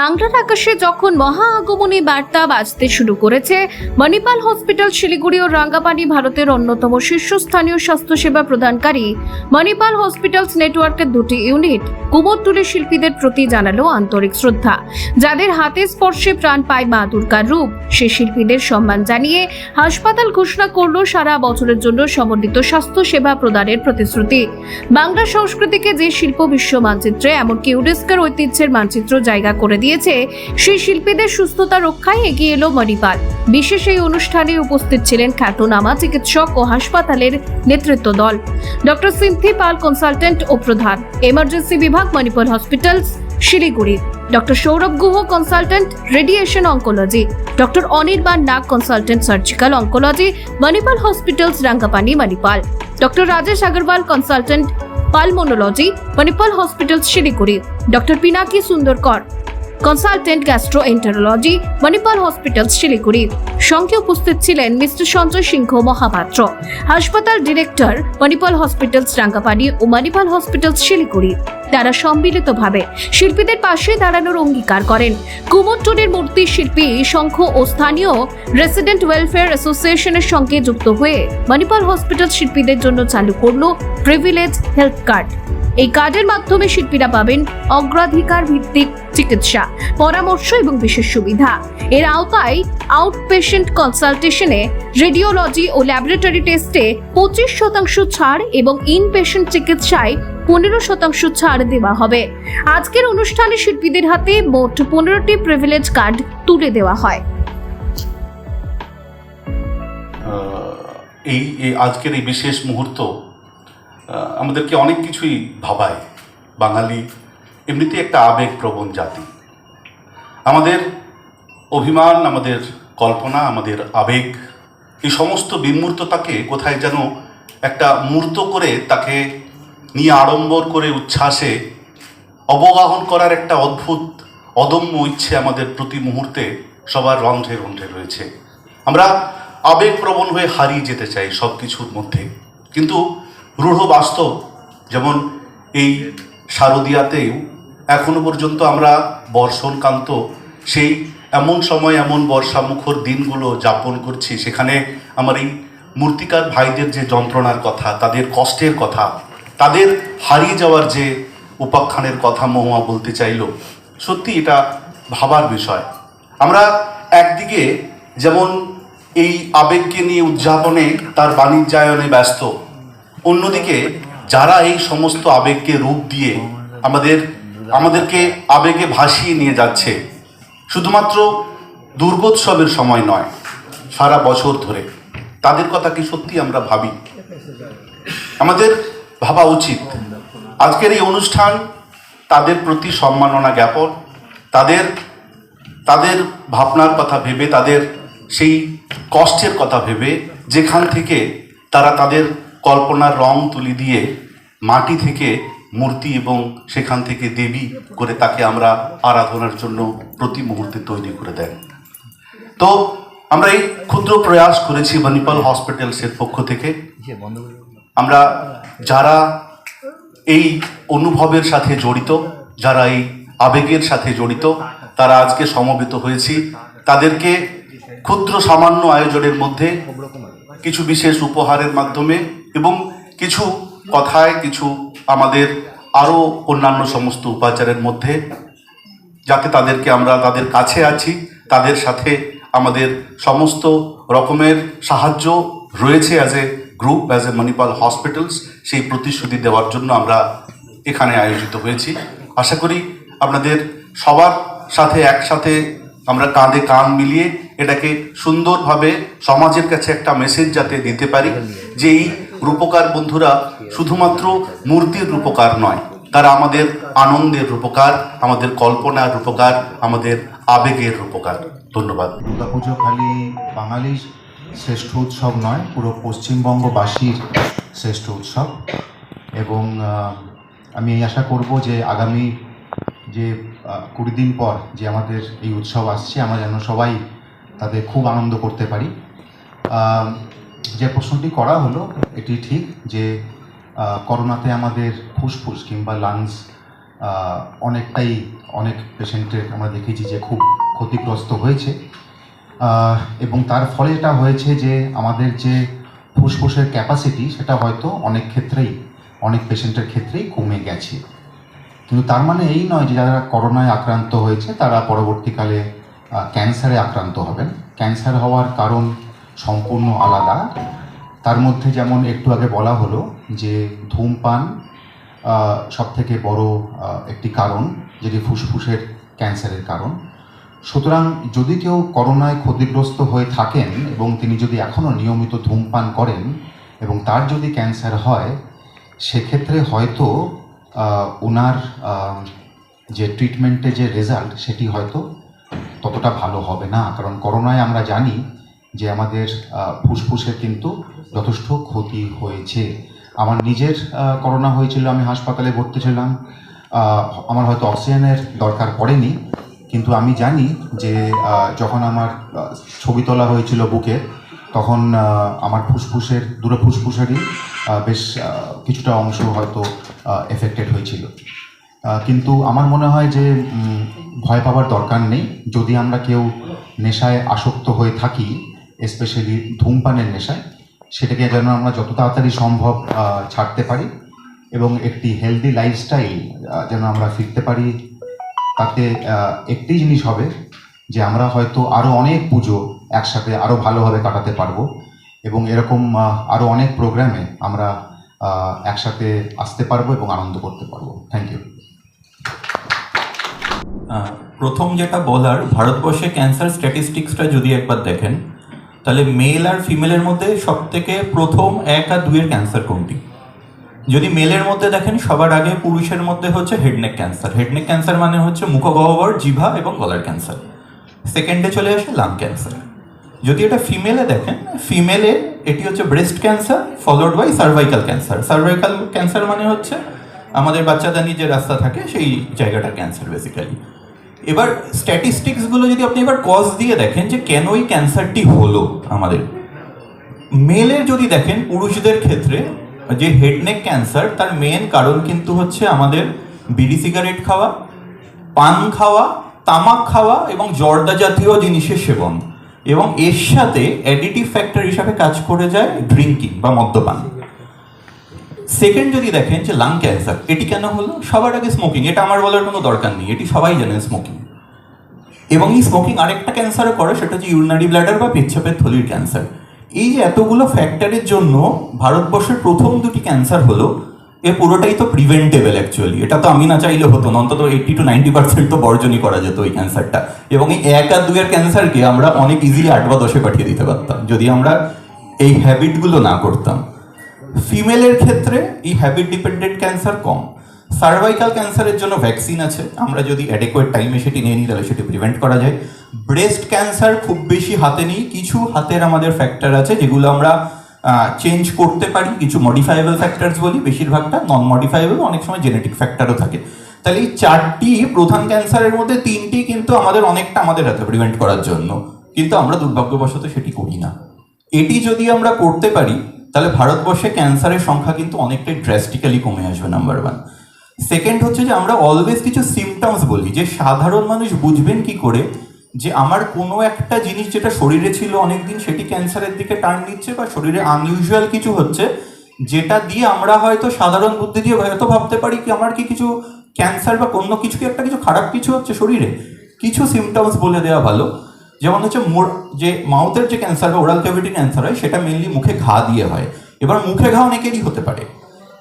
বাংলার আকাশে যখন মহা আগমনী বার্তা বাজতে শুরু করেছে, মণিপাল হসপিটাল, শিলিগুড়ি ও রাঙ্গাপানি ভারতের অন্যতম শীর্ষস্থানীয় স্বাস্থ্যসেবা প্রদানকারী মণিপাল হসপিটালস নেটওয়ার্কের দুটি ইউনিট কুমোরটুলি শিল্পীদের প্রতি জানালো আন্তরিক শ্রদ্ধা। যাদের হাতে স্পর্শে প্রাণ পায় মা দুর্গার রূপ, সে শিল্পীদের সম্মান জানিয়ে হাসপাতাল ঘোষণা করল সারা বছরের জন্য সমন্বিত স্বাস্থ্য সেবা প্রদানের প্রতিশ্রুতি। বাংলা সংস্কৃতিকে যে শিল্প বিশ্ব মানচিত্রে, এমনকি ইউনেস্কোর ঐতিহ্যের মানচিত্র জায়গা করে দিয়েছে সেই শিল্পীদের সুস্থতা রক্ষায় এগিয়ে এলো মণিপাল। বিশেষ এই অনুষ্ঠানে উপস্থিত ছিলেন খ্যাতনামা চিকিৎসক ও হাসপাতালের নেতৃত্ব দল। ডক্টর সিন্থি পাল কনসালটেন্ট ও প্রধান। এমার্জেন্সি বিভাগ Manipal hospitals, Siliguri. Doctor Sourav Guha consultant radiation oncology. Doctor Anirban Nag consultant surgical oncology. Manipal hospitals, Rangapani, Manipal. Doctor Rajesh Agarwal consultant pulmonology. Manipal hospitals, Siliguri. Doctor Pinaki Sundarkar. Consultant gastro enterology Manipal hospital Siliguri. সঙ্গে উপস্থিত ছিলেন mister Sanjay সিংহ মহাপাত্র। হাসপাতাল director Manipal hospital Rangapani ও Manipal hospitals, Siliguri. তারা সম্মিলিতভাবে শিল্পীদের পাশে দাঁড়ানোর অঙ্গীকার করেন। কুমোরটুলির মূর্তি শিল্পী শঙ্খ ও স্থানীয় রেসিডেন্ট ওয়েলফেয়ার অ্যাসোসিয়েশনের সঙ্গে যুক্ত হয়ে মণিপাল হসপিটাল শিল্পীদের জন্য চালু করল প্রিভিলেজ হেলথ কার্ড। এই কার্ডের মাধ্যমে শিল্পীরা পাবেন অগ্রাধিকার ভিত্তিক চিকিৎসা, পরামর্শ এবং বিশেষ সুবিধা। এর আওতায় আউট পেশেন্ট কনসালটেশনে রেডিওলজি ও ল্যাবরেটরি টেস্টে পঁচিশ শতাংশ ছাড় এবং ইন পেশেন্ট চিকিৎসায় পনেরো শতাংশ ছাড় দেওয়া হবে। আজকের অনুষ্ঠানে শিল্পীদের হাতে মোট পনেরোটি প্রিভিলেজ কার্ড তুলে দেওয়া হয়। এই আজকের এই বিশেষ মুহূর্ত আমাদেরকে অনেক কিছুই ভাবায়। বাঙালি এমনিতে একটা আবেগপ্রবণ জাতি। আমাদের অভিমান, আমাদের কল্পনা, আমাদের আবেগ, এই সমস্ত বিমূর্ততাকে কোথায় যেন একটা মূর্ত করে তাকে নিয়ে আড়ম্বর করে উচ্ছ্বাসে অবগাহন করার একটা অদ্ভুত, অদম্য ইচ্ছে আমাদের প্রতি মুহূর্তে সবার রন্ধ্রে রন্ধ্রে রয়েছে। আমরা আবেগপ্রবণ হয়ে হারিয়ে যেতে চাই সব কিছুর মধ্যে। কিন্তু রূঢ় বাস্তব। যেমন এই শারদিয়াতেও এখনও পর্যন্ত আমরা বর্ষণকান্ত, সেই এমন সময় এমন বর্ষামুখর দিনগুলো যাপন করছি। সেখানে আমার এই মূর্তিকার ভাইদের যে যন্ত্রণার কথা, তাদের কষ্টের কথা, তাদের হারিয়ে যাওয়ার যে উপাখ্যানের কথা মহুয়া বলতে চাইল, সত্যি এটা ভাবার বিষয়। আমরা একদিকে যেমন এই আবেগকে নিয়ে উদযাপনে তার বাণিজ্যায়নে ব্যস্ত অন্যদিকে যারা এই সমস্ত আবেগকে রূপ দিয়ে আমাদের, আমাদেরকে আবেগে ভাসিয়ে নিয়ে যাচ্ছে, শুধুমাত্র দুর্গোৎসবের সময় নয়, সারা বছর ধরে, তাদের কথা কি সত্যি আমরা ভাবি? আমাদের ভাবা উচিত। আজকের এই অনুষ্ঠান তাদের প্রতি সম্মাননা জ্ঞাপন, তাদের তাদের ভাবনার কথা ভেবে, তাদের সেই কষ্টের কথা ভেবে, যেখান থেকে তারা তাদের কল্পনার রং তুলি দিয়ে মাটি থেকে মূর্তি এবং সেখান থেকে দেবী করে তাকে আমরা আরাধনার জন্য প্রতি মুহূর্তে তৈরি করে দেন। তো আমরা এই ক্ষুদ্র প্রয়াস করেছি মণিপাল হসপিটালসের পক্ষ থেকে। আমরা যারা এই অনুভবের সাথে জড়িত, যারা এই আবেগের সাথে জড়িত, তারা আজকে সমবেত হয়েছি। তাদেরকে ক্ষুদ্র সামান্য আয়োজনের মধ্যে কিছু বিশেষ উপহারের মাধ্যমে এবং কিছু কথায় কিছু আমাদের আরও অন্যান্য সমস্ত উপাচারের মধ্যে, যাতে তাদেরকে আমরা তাদের কাছে আছি, তাদের সাথে আমাদের সমস্ত রকমের সাহায্য রয়েছে as a group as a Manipal hospitals সেই প্রতিশ্রুতি দেওয়ার জন্য আমরা এখানে আয়োজিত হয়েছি। আশা করি আপনাদের সবার সাথে একসাথে আমরা কাঁধে কান মিলিয়ে এটাকে সুন্দরভাবে সমাজের কাছে একটা মেসেজ যাতে দিতে পারি, যে এই রূপকার বন্ধুরা, শুধুমাত্র মূর্তির রূপকার নয়, তারা আমাদের আনন্দের রূপকার, আমাদের কল্পনার রূপকার, আমাদের আবেগের রূপকার। ধন্যবাদ। দুর্গাপুজো খালি বাঙালির শ্রেষ্ঠ উৎসব নয়, পুরো পশ্চিমবঙ্গবাসীর শ্রেষ্ঠ উৎসব। এবং আমি আশা করব যে আগামী যে কুড়ি দিন পর যে আমাদের এই উৎসব আসছে, আমরা যেন সবাই তাতে খুব আনন্দ করতে পারি। যে প্রশ্নটি করা হলো, এটি ঠিক যে করোনাতে আমাদের ফুসফুস কিংবা লাংস অনেকটাই, অনেক পেশেন্টের আমরা দেখেছি যে খুব ক্ষতিগ্রস্ত হয়েছে। এবং তার ফলে এটা হয়েছে যে, আমাদের যে ফুসফুসের ক্যাপাসিটি সেটা হয়তো অনেক ক্ষেত্রেই, অনেক পেশেন্টের ক্ষেত্রেই কমে গেছে। কিন্তু তার মানে এই নয় যে, যারা করোনায় আক্রান্ত হয়েছে, তারা পরবর্তীকালে ক্যান্সারে আক্রান্ত হবেন। ক্যান্সার হওয়ার কারণ সম্পূর্ণ আলাদা। তার মধ্যে যেমন একটু আগে বলা হলো যে ধূমপান সব থেকে বড় একটি কারণ, যেটি ফুসফুসের ক্যান্সারের কারণ। সুতরাং যদি কেউ করোনায় ক্ষতিগ্রস্ত হয়ে থাকেন এবং তিনি যদি এখনও নিয়মিত ধূমপান করেন এবং তার যদি ক্যান্সার হয়, সেক্ষেত্রে হয়তো ওনার যে ট্রিটমেন্টে যে রেজাল্ট, সেটি হয়তো ততটা ভালো হবে না। কারণ করোনায় আমরা জানি যে আমাদের ফুসফুসের কিন্তু যথেষ্ট ক্ষতি হয়েছে। আমার নিজের করোনা হয়েছিল, আমি হাসপাতালে ভর্তি ছিলাম। আমার হয়তো অক্সিজেনের দরকার পড়েনি, কিন্তু আমি জানি যে যখন আমার ছবি তোলা হয়েছিল বুকে, তখন আমার ফুসফুসের, দূরে ফুসফুসেরই বেশ কিছুটা অংশ হয়তো এফেক্টেড হয়েছিল। কিন্তু আমার মনে হয় যে ভয় পাওয়ার দরকার নেই। যদি আমরা কেউ নেশায় আসক্ত হয়ে থাকি স্পেশালি ধূমপানের নেশায় সেটাকে যেন আমরা যত তাড়াতাড়ি সম্ভব ছাড়তে পারি এবং একটি হেলদি লাইফস্টাইল যেন আমরা ফিরতে পারি। তাতে একটি জিনিস হবে যে আমরা হয়তো আরও অনেক পুজো একসাথে আরও ভালোভাবে কাটাতে পারব এবং এরকম আরও অনেক প্রোগ্রামে আমরা একসাথে আসতে পারব এবং আনন্দ করতে পারব। থ্যাংক ইউ প্রথম যেটা বলার, ভারতবর্ষে ক্যান্সার স্ট্যাটিস্টিক্সটা যদি একবার দেখেন তাহলে মেল আর ফিমেলের মধ্যে সব থেকে প্রথম এক আর দুইয়ের ক্যান্সার কোনটি? যদি মেলের মধ্যে দেখেন, সবার আগে পুরুষের মধ্যে হচ্ছে হেডনেক ক্যান্সার হেডনেক ক্যান্সার মানে হচ্ছে মুখগহ্বর, জিভা এবং গলার ক্যান্সার সেকেন্ডে চলে আসে লাং ক্যান্সার যদি এটা ফিমেলে দেখেন ফিমেলে এটি হচ্ছে breast cancer followed by cervical cancer cervical cancer মানে হচ্ছে আমাদের বাচ্চাদানি যে রাস্তা থাকে, সেই জায়গাটার ক্যান্সার বেসিক্যালি এবার স্ট্যাটিস্টিক্সগুলো যদি আপনি এবার কজ দিয়ে দেখেন যে কেন এই ক্যান্সারটি হলো আমাদের। মেলের যদি দেখেন পুরুষদের ক্ষেত্রে যে হেডনেক ক্যান্সার তার মেন কারণ কিন্তু হচ্ছে আমাদের বিড়ি সিগারেট খাওয়া, পান খাওয়া, তামাক খাওয়া এবং জর্দা জাতীয় জিনিসের সেবন। এবং এর সাথে অ্যাডিটিভ ফ্যাক্টর হিসাবে কাজ করে যায় ড্রিঙ্কিং বা মদ্যপান। সেকেন্ড যদি দেখেন যে লাং ক্যান্সার এটি কেন হলো? সবার আগে স্মোকিং এটা আমার বলার কোনো দরকার নেই, এটি সবাই জানে স্মোকিং এবং এই স্মোকিং আরেকটা ক্যান্সারও করে, সেটা হচ্ছে ইউরিনারি ব্লাডার বা পেচ্ছাপের থলির ক্যান্সার এই যে এতগুলো ফ্যাক্টরের জন্য ভারতবর্ষের প্রথম দুটি ক্যান্সার হলো, এ পুরোটাই তো প্রিভেন্টেবল অ্যাকচুয়ালি এটা তো আমি না চাইলে হতো না, অন্তত এইটি টু নাইনটি পার্সেন্ট তো বর্জনই করা যেত এই ক্যান্সারটা এবং এই এক আর দুইয়ের ক্যান্সারকে আমরা অনেক ইজিলি আট বা দশে পাঠিয়ে দিতে পারতাম, যদি আমরা এই হ্যাবিটগুলো না করতাম। ফিমেলের ক্ষেত্রে এই হ্যাবিট ডিপেন্ডেন্ট ক্যান্সার কম। সার্ভাইকাল ক্যান্সারের জন্য ভ্যাকসিন আছে। আমরা যদি অ্যাডেকোয়েট টাইমে সেটি নিয়ে নিই, তাহলে সেটি প্রিভেন্ট করা যায়। ব্রেস্ট ক্যান্সার খুব বেশি হাতে নেই। কিছু হাতের আমাদের ফ্যাক্টর আছে, যেগুলো আমরা চেঞ্জ করতে পারি। কিছু মডিফাইবল ফ্যাক্টরস বলি, বেশিরভাগটা নন মডিফাইবল অনেক সময় জেনেটিক ফ্যাক্টরও থাকে। তাহলে এই চারটি প্রধান ক্যান্সারের মধ্যে তিনটি কিন্তু আমাদের অনেকটা আমাদের হাতে প্রিভেন্ট করার জন্য। কিন্তু আমরা দুর্ভাগ্যবশত সেটি করি না। এটি যদি আমরা করতে পারি তাহলে ভারতবর্ষে ক্যান্সারের সংখ্যা কিন্তু অনেকটাই ড্রাস্টিক্যালি কমে আসবে নাম্বার ওয়ান সেকেন্ড হচ্ছে যে আমরা অলওয়েজ কিছু সিমটমস বলি, যে সাধারণ মানুষ বুঝবেন কি করে, যে আমার কোনো একটা জিনিস যেটা শরীরে ছিল অনেকদিন, সেটি ক্যান্সারের দিকে টার্ন নিচ্ছে বা শরীরে আনইউজুয়াল কিছু হচ্ছে, যেটা দিয়ে আমরা হয়তো সাধারণ বুদ্ধি দিয়ে হয়তো ভাবতে পারি কি আমার কি কিছু ক্যান্সার বা অন্য কিছু কি একটা কিছু খারাপ কিছু হচ্ছে শরীরে। কিছু সিমটমস বলে দেওয়া ভালো। যেমন হচ্ছে মোর- যে মাউথের যে ক্যান্সার বা ওরাল ক্যাভিটি ক্যান্সার হয়, সেটা মেনলি মুখে ঘা দিয়ে হয়। এবার মুখে ঘা অনেকেরই হতে পারে।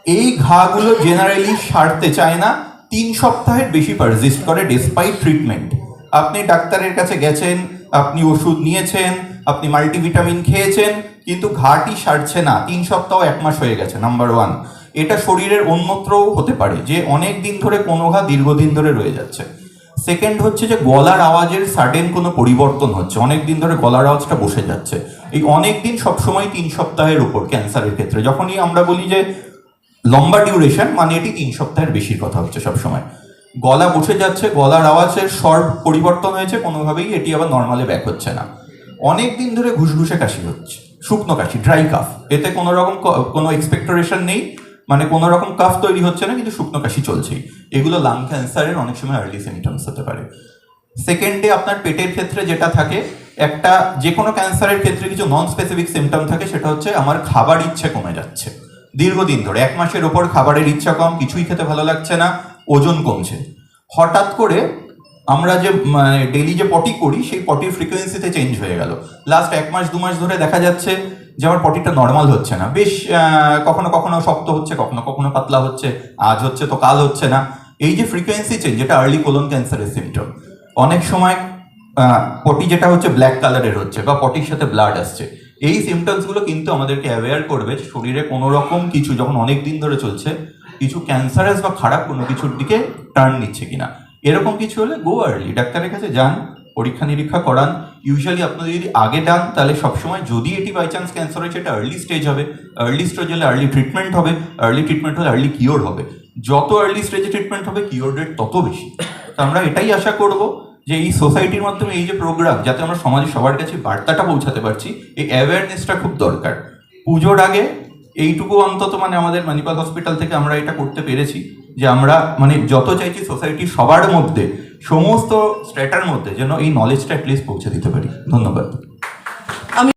এই ঘাগুলো জেনারেলি সারতে চায় না, তিন সপ্তাহের বেশি পারজিস্ট করে ডেসপাইট ট্রিটমেন্ট আপনি ডাক্তারের কাছে গেছেন, আপনি ওষুধ নিয়েছেন, আপনি মাল্টিভিটামিন খেয়েছেন, কিন্তু ঘাটি সারছে না। তিন সপ্তাহ এক মাস হয়ে গেছে নাম্বার ওয়ান এটা শরীরের অন্যত্রও হতে পারে, যে অনেক দিন ধরে কোনো ঘা দীর্ঘদিন ধরে রয়ে যাচ্ছে। সেকেন্ড হচ্ছে যে গলার আওয়াজের সাডেন কোনো পরিবর্তন হচ্ছে। অনেক দিন ধরে গলার আওয়াজটা বসে যাচ্ছে। এই অনেক দিন সবসময় তিন সপ্তাহের উপর ক্যান্সারের ক্ষেত্রে। যখনই আমরা বলি যে লম্বা ডিউরেশন মানে এটি তিন সপ্তাহের বেশির কথা হচ্ছে সবসময়। গলা বসে যাচ্ছে, গলার আওয়াজের স্বর পরিবর্তন হয়েছে, কোনোভাবেই এটি আবার নর্মালে ব্যাক হচ্ছে না। অনেক দিন ধরে ঘুষঘুষে কাশি হচ্ছে, শুকনো কাশি ড্রাই কাফ এতে কোনো রকম কোনো এক্সপেক্টোরেশন নেই। মানে কোনো রকম কাফ তৈরি হচ্ছে না, কিন্তু শুকনো কাশি চলছেই। এগুলো লাং ক্যান্সারের অনেক সময় আর্লি সিমটমস হতে পারে। সেকেন্ডে আপনার পেটের ক্ষেত্রে যেটা থাকে, একটা যে কোনো ক্যান্সারের ক্ষেত্রে কিছু নন স্পেসিফিক সিমটম থাকে, সেটা হচ্ছে আমার খাবার ইচ্ছে কমে যাচ্ছে। দীর্ঘদিন ধরে, এক মাসের ওপর খাবারের ইচ্ছা কম, কিছুই খেতে ভালো লাগছে না, ওজন কমছে। হঠাৎ করে আমরা যে মানে ডেলি যে পটি করি, সেই পটির ফ্রিকোয়েন্সিতে চেঞ্জ হয়ে গেল। লাস্ট এক মাস, দু মাস ধরে দেখা যাচ্ছে যে আমার পটিটা নর্মাল হচ্ছে না। বেশ কখনো কখনো শক্ত হচ্ছে, কখনো কখনো পাতলা হচ্ছে, আজ হচ্ছে তো কাল হচ্ছে না। এই যে ফ্রিকোয়েন্সি চেঞ্জ যেটা আর্লি কোলন ক্যান্সারের সিমটম অনেক সময় পটি যেটা হচ্ছে ব্ল্যাক কালারের হচ্ছে বা পটির সাথে ব্লাড আসছে। এই সিমটমসগুলো কিন্তু আমাদেরকে অ্যাওয়্যার করবে শরীরে কোনো রকম কিছু যখন অনেক দিন ধরে চলছে, কিছু ক্যান্সারাস বা খারাপ কোনো কিছুর দিকে টার্ন নিচ্ছে কিনা। এরকম কিছু হলে গো আর্লি ডাক্তারের কাছে যান পরীক্ষা নিরীক্ষা করান ইউজুয়ালি আপনাদের যদি আগে ডান, তাহলে সবসময় যদি এটি বাই চান্স ক্যান্সার হয়েছে, এটা আর্লি স্টেজ হবে। আর্লি স্টেজ হলে আর্লি ট্রিটমেন্ট হবে। আর্লি ট্রিটমেন্ট হলে আর্লি কিওর হবে। যত আর্লি স্টেজে ট্রিটমেন্ট হবে কিওর রেট তত বেশি। তো আমরা এটাই আশা করব যে এই সোসাইটির মাধ্যমে এই যে প্রোগ্রাম যাতে আমরা সমাজে সবার কাছে বার্তাটা পৌঁছাতে পারছি, এই অ্যাওয়ারনেসটা খুব দরকার। পুজোর আগে এইটুকু অন্তত মানে আমাদের মানিপাল হসপিটাল থেকে আমরা এটা করতে পেরেছি যে আমরা মানে যত চাইছি সোসাইটি সবার মধ্যে সমস্ত স্ট্র্যাটার মধ্যে যেন এই নলেজটা অ্যাটলিস্ট পৌঁছে দিতে পারি। ধন্যবাদ।